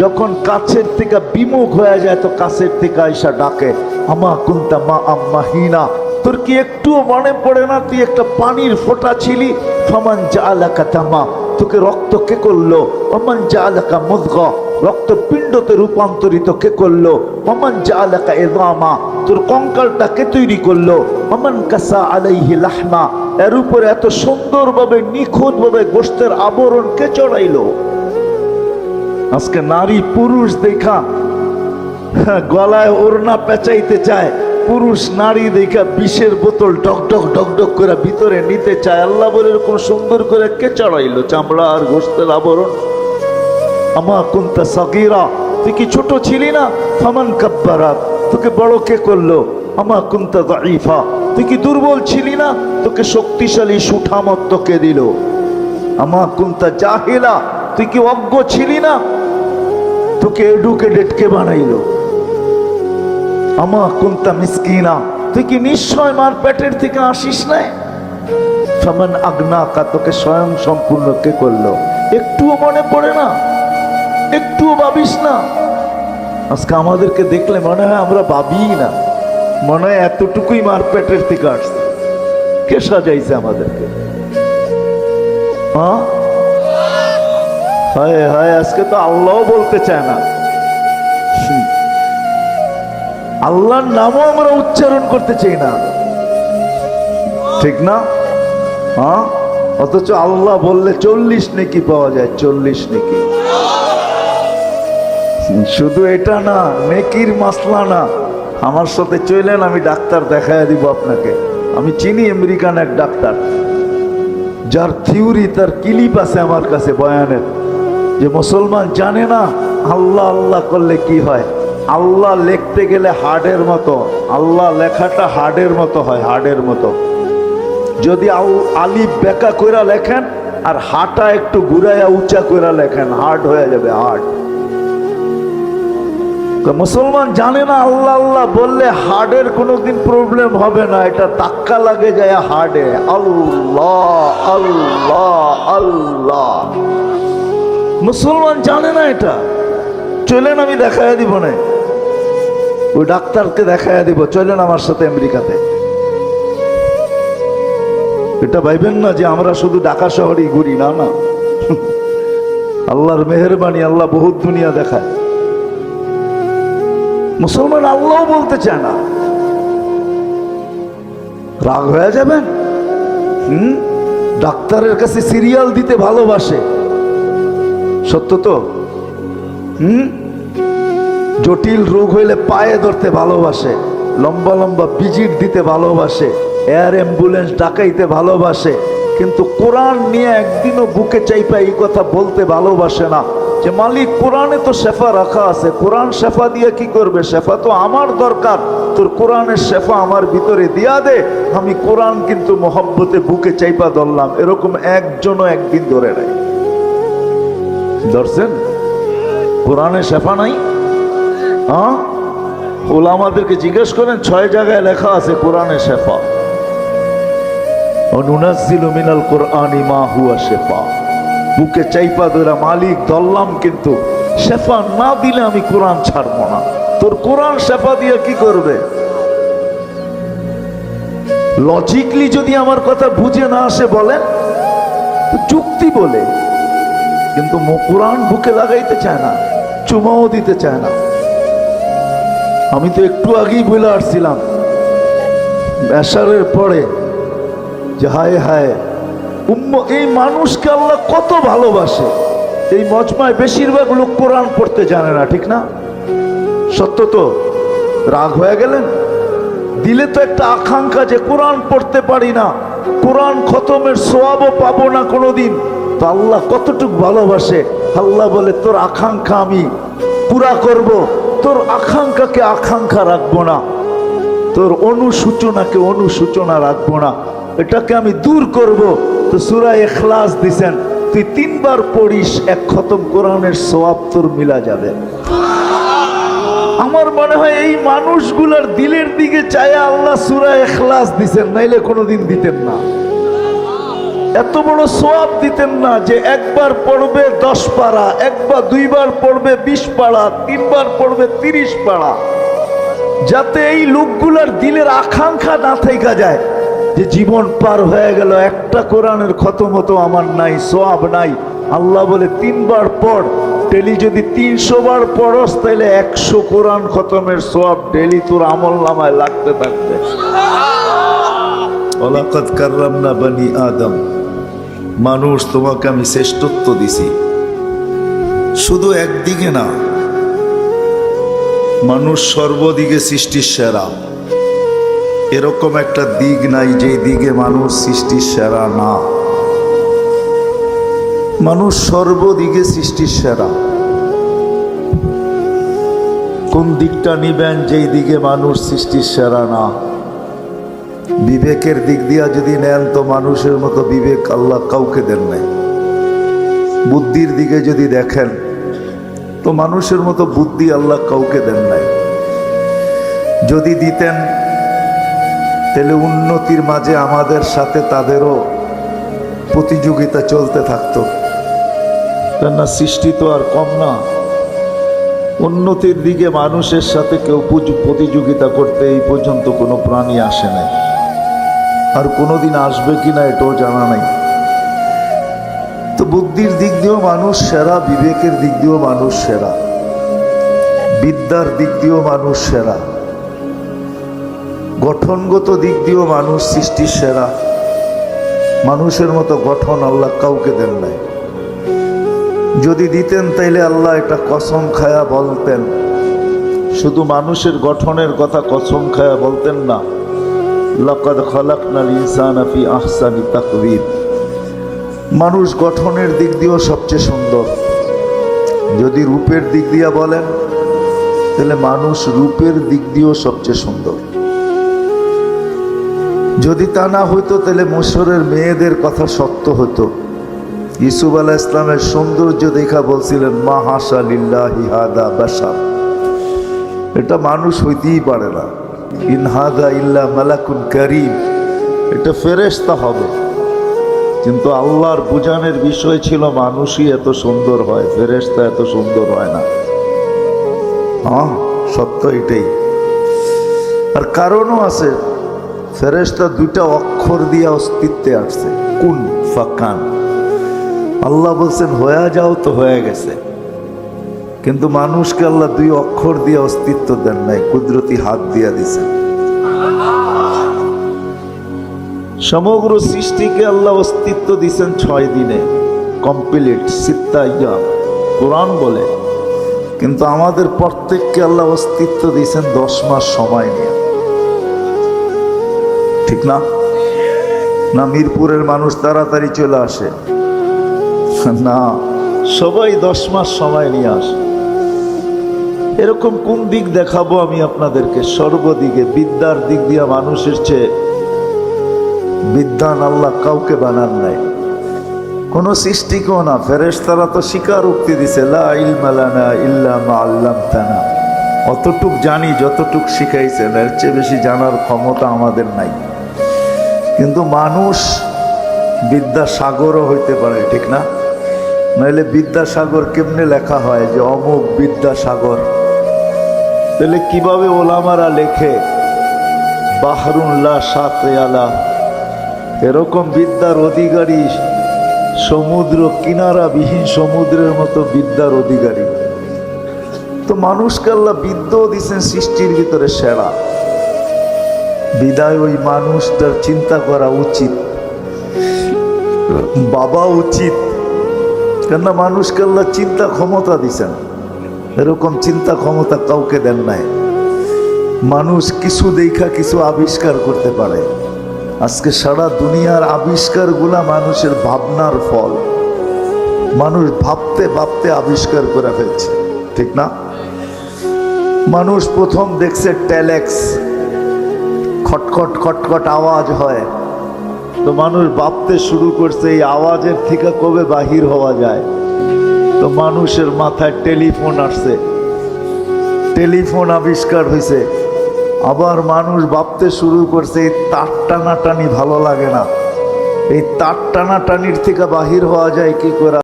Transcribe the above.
যখন কাছের থেকে বিমুখ হয়ে যায়, তো কাছের থেকে আইসা ডাকে, আমা কুন্তা মা আম্মা হিনা, তোর কি একটুও মনে পড়ে না? তুই একটা পানির ফোঁটা ছিলি। ফমান যা আলাকা তামা, তোকে রক্ত কে করল? অমান যা আলাকা মুদগ রক্ত পিণ্ডতে রূপান্তরিত কে করল? অমান যা আলাকা এদামা তোর কঙ্কালটা কে তৈরি করল? অমান কাসা আলাইহি লাহমা, এর উপরে এত সুন্দরভাবে নিখুঁতভাবে গোষ্ঠের আবরণ কে চড়াইলো? আজকে নারী পুরুষ দেখা হ্যাঁ, গলায় ওড়না পেঁচাইতে চায় পুরুষ নারী দেখা বিষের বোতল ডক ডক ডক ডক করে ভিতরে নিতে চায়। আল্লাহ বলে এরকম সুন্দর করে কে চড়াইলো? চামড়া আর গোস্তের আবরণ? আমা কুন্তা সগিরা তুই কি ছোট ছিলি না? ফামান কাব্বারাত তোকে বড় কে করল? আমা কুন্তা দাইফা তুই কি দুর্বল ছিলি না? তোকে শক্তিশালী সুঠামত্ব কে দিল। আমা কুন্তা জাহিলা তুই কি অজ্ঞ ছিলি না? তোকে এডুকেটেড কে বানাইলো। আমা কুন্তা মিসকিনা, তুই কি নিশ্চয় মার পেটের থেকে আসিস না সমান আগ্না কা তোকে স্বয়ং সম্পূর্ণ কে করল। একটুও মনে পড়ে না, একটুও ভাবিস না। আজকে আমাদেরকে দেখলে মনে হয় আমরা ভাবি না। মনে হয় এতটুকুই মার পেটের থেকে আসছে। কে সাজাইছে আমাদেরকে? হ্যাঁ হায় হায়, আজকে তো আল্লাহ বলতে চায় না। আল্লাহর নামও আমরা উচ্চারণ করতে চাই না। ঠিক না? হ্যাঁ? অথচ আল্লাহ বললে চল্লিশ নেকি পাওয়া যায়, চল্লিশ নেকি। শুধু এটা না, নেকির মাসলা না। আমার সাথে চলেন আমি ডাক্তার দেখায় দিব আপনাকে। আমি চিনি আমেরিকান এক ডাক্তার। যার থিওরি, তার ক্লিপ আছে আমার কাছে, বয়ানের। যে মুসলমান জানে না আল্লাহ আল্লাহ করলে কি হয়? আল্লাহ লিখতে গেলে হার্ডের মতো, আল্লাহ লেখাটা হার্ডের মতো হয়, হার্ডের মতো। যদি আল- বেকা কইরা লেখেন, আর হাটা একটু ঘুরাইয়া উঁচা কইরা লেখেন, হার্ড হয়ে যাবে, হার্ড। মুসলমান জানে না আল্লাহ আল্লাহ বললে হার্টের কোনোদিন প্রবলেম হবে না, এটা তাক্কা লাগে যায় হার্টে আল্লাহ আল্লাহ আল্লাহ। মুসলমান জানে না এটা। চলেন আমি দেখায় দিব না। ওই ডাক্তারকে দেখায় দিব, চলেন আমার সাথে আমেরিকাতে। এটা ভাইবেন না যে আমরা শুধু ঢাকা শহরেই ঘুরি, না না। আল্লাহর মেহরবানি, আল্লাহ বহুত দুনিয়া দেখায়। মুসলমান আল্লাহ বলতে চায় না। রাগ হয়ে যাবেন? হুম? ডাক্তারের কাছে সিরিয়াল দিতে ভালোবাসে। সত্য তো? হুম? জটিল রোগ হইলে পায়ে ধরতে ভালোবাসে, লম্বা লম্বা ভিজিট দিতে ভালোবাসে, এয়ার অ্যাম্বুলেন্স ডাকাইতে ভালোবাসে, কিন্তু কোরআন নিয়ে একদিনও বুকে চাইপা এই কথা বলতে ভালোবাসে না। যে মালিক, কোরআনে তো শেফা রাখা আছে, কোরআন শেফা দিয়ে কি করবে? শেফা তো আমার দরকার, তোর কোরআনের শেফা আমার ভিতরে দিয়া দে, আমি কোরআন কিন্তু মহব্বতে বুকে চাইপা ধরলাম, এরকম একজনও একদিন ধরে নাই। ধরছেন? কোরআনে শেফা নাই? হ্যাঁ? ওলামাদেরকে জিজ্ঞেস করেন, ছয় জায়গায় লেখা আছে কোরআনে শেফা। অনুনাজিল মিনাল কোরআনি মা হুয়া শেফা। বুকে চাইপা ধরা মালিক, ধরলাম কিন্তু শেফা না দিলে আমি কোরআন ছাড়বো না। তোর কোরআন শেফা দিয়ে কি করবে? লজিকলি যদি আমার কথা বুঝে না আসে বলেন যুক্তি বলে। কিন্তু কোরআন বুকে লাগাইতে চায় না, চুমাও দিতে চায় না। আমি তো একটু আগেই বলে আসছিলাম এশারের পরে যে হায় হায় এই মানুষকে আল্লাহ কত ভালোবাসে। এই মজমায় বেশিরভাগ লোক কোরআন পড়তে জানে না, ঠিক না? সত্য তো? রাগ হয়ে গেলেন? দিলে তো একটা আকাঙ্ক্ষা যে কোরআন পড়তে পারি না, কোরআন খতমের সোয়াবও পাবো না কোনোদিন। তো আল্লাহ কতটুক ভালোবাসে? আল্লাহ বলে, তোর আকাঙ্ক্ষা আমি পুরা করব। তোর আকাঙ্ক্ষাকে আকাঙ্ক্ষা রাখব না। তোর অনুসূচনাকে অনুসূচনা রাখব না। এটাকে আমি দূর করব। তো সুরা এখলাস দিছেন, তুই তিনবার পড়িস, এক খতম কোরআনের সোয়াব তোর মিলা যাবে। আমার মনে হয় এই মানুষগুলার দিলের দিকে চায় আল্লাহ সুরা এখলাস দিছেন, নাইলে কোনোদিন দিতেন না। এত বড় সোয়াব দিতেন না যে একবার পড়বে দশ পাড়া, একবার দুইবার পড়বে বিশ পাড়া, তিনবার পড়বে তিরিশ পাড়া। যাতে এই লোকগুলার দিলের আকাঙ্ক্ষা না থেকে যায়, যে জীবন পার হয়ে গেল, একটা কোরআনের হতো আমার নাই, সোয়াব নাই। আল্লাহ বলে, তিনবার পড়, ডেলি যদি তিনশো বার পড়স তাহলে একশো কোরআন খতমের সোয়াব ডেলি তোর আমল নামায় লাগতে থাকবে। ওলাকত কার্রাম না বানি আদম। মানুষ, তোমাকে আমি শ্রেষ্ঠত্ব দিছি। শুধু একদিকে না, মানুষ সর্বদিকে সৃষ্টির সেরা। এরকম একটা দিক নাই যে দিকে মানুষ সৃষ্টির সেরা না। মানুষ সর্বদিকে সৃষ্টির সেরা। কোন দিকটা নিবেন যেই দিকে মানুষ সৃষ্টির সেরা না? বিবেকের দিক দিয়া যদি নেন তো মানুষের মতো বিবেক আল্লাহ কাউকে দেন নাই। বুদ্ধির দিকে যদি দেখেন, তো মানুষের মতো বুদ্ধি আল্লাহ কাউকে দেন নাই। যদি দিতেন, তাহলে উন্নতির মাঝে আমাদের সাথে তাদেরও প্রতিযোগিতা চলতে থাকতো। কেননা সৃষ্টি তো আর কম না। উন্নতির দিকে মানুষের সাথে কেউ প্রতিযোগিতা করতে এই পর্যন্ত কোনো প্রাণী আসে নাই। আর কোনোদিন আসবে কিনা এটাও জানা নাই। তো বুদ্ধির দিক দিয়েও মানুষ সেরা, বিবেকের দিক দিয়েও মানুষ সেরা, বিদ্যার দিক দিয়েও মানুষ সেরা, গঠনগত দিক দিয়েও মানুষ সৃষ্টির সেরা। মানুষের মতো গঠন আল্লাহ কাউকে দেন নাই। যদি দিতেন তাইলে আল্লাহ এটা কসম খায়া বলতেন। শুধু মানুষের গঠনের কথা কসম খায়া বলতেন না। লকদ খলাকনাল ইনসানা ফি আহসানি তাকবীর। মানুষ গঠনের দিক দিয়েও সবচেয়ে সুন্দর। যদি রূপের দিক দিয়ে বলেন, তাহলে মানুষ রূপের দিক দিয়েও সবচেয়ে সুন্দর। যদি তা না হইতো, তাহলে মুসরের মেয়েদের কথা সত্য হতো ইসুফ আলাহ ইসলামের সৌন্দর্য দেখা বলছিলেন, মা হাসা লিল্লাহি হাদা বাসার এটা মানুষ হইতেই পারে না। ইনহাদা ইল্লা মালাকুন করিম। এটা ফেরেশতা হবে। কিন্তু আল্লাহর বুঝানের বিষয় ছিল মানুষই এত সুন্দর হয়, ফেরেশতা এত সুন্দর হয় না। হ্যাঁ সত্য এটাই। আর কারণও আছে, ফেরেশতা দুইটা অক্ষর দিয়ে অস্তিত্বে আসছে। কুন ফাকান আল্লাহ বলছেন, হয়ে যাও তো হয়ে গেছে। কিন্তু মানুষকে আল্লাহ দুই অক্ষর দিয়ে অস্তিত্ব দেন নাই, কুদরতি হাত দিয়া দিছেন। সমগ্র সৃষ্টিকে আল্লাহ অস্তিত্ব দিছেন ছয় দিনে। কমপ্লিট সিত্তাইয়া কোরআন বলে। কিন্তু আমাদের প্রত্যেককে আল্লাহ অস্তিত্ব দিয়েছেন দশ মাস সময় নিয়ে। ঠিক না? না, মিরপুরের মানুষ তাড়াতাড়ি চলে আসে। না, সবাই দশ মাস সময় নিয়ে আসে। এরকম কোন দিক দেখাবো আমি আপনাদেরকে? সর্বদিকে বিদ্যার দিক দিয়া মানুষের চেয়ে বিদ্যান আল্লাহ কাউকে বানান নাই। কোন সৃষ্টিকেও না, ফেরেশতারা তো স্বীকার উক্তি দিছে, লা ইলমা লানা ইল্লা মা অতটুক জানি, যতটুক শিখাইছেন এর চেয়ে বেশি জানার ক্ষমতা আমাদের নাই। কিন্তু মানুষ বিদ্যাসাগরও হইতে পারে, ঠিক না? নইলে বিদ্যাসাগর কেমনে লেখা হয় যে, অমুক বিদ্যাসাগর তাহলে কীভাবে ওলামারা লেখে বাহরুল্লাহ আলা এরকম বিদ্যার অধিকারী সমুদ্র কিনারা বিহীন সমুদ্রের মতো বিদ্যার অধিকারী। তো মানুষকে আল্লাহ বিদ্যাও দিচ্ছেন সৃষ্টির ভিতরে সেরা। বিদায় ওই মানুষটার চিন্তা করা উচিত। বাবা উচিত। কেননা মানুষকে আল্লাহ চিন্তা ক্ষমতা দিছেন। এরকম চিন্তা ক্ষমতা কাউকে দেন নাই। মানুষ কিছু দেখা, কিছু আবিষ্কার করতে পারে। আজকে সারা দুনিয়ার আবিষ্কারগুলা মানুষের ভাবনার ফল। মানুষ ভাবতে ভাবতে আবিষ্কার করে ফেলছে। ঠিক না? মানুষ প্রথম দেখছে টেলেক্স খটখট খটখট আওয়াজ হয়। তো মানুষ ভাবতে শুরু করছে, এই আওয়াজের থেকে কবে বাহির হওয়া যায়? তো মানুষের মাথায় টেলিফোন আসছে। টেলিফোন আবিষ্কার হয়েছে। আবার মানুষ ভাবতে শুরু করছে, এই তার টানাটানি ভালো লাগে না। এই তার টানাটানির থেকে বাহির হওয়া যায় কি করে?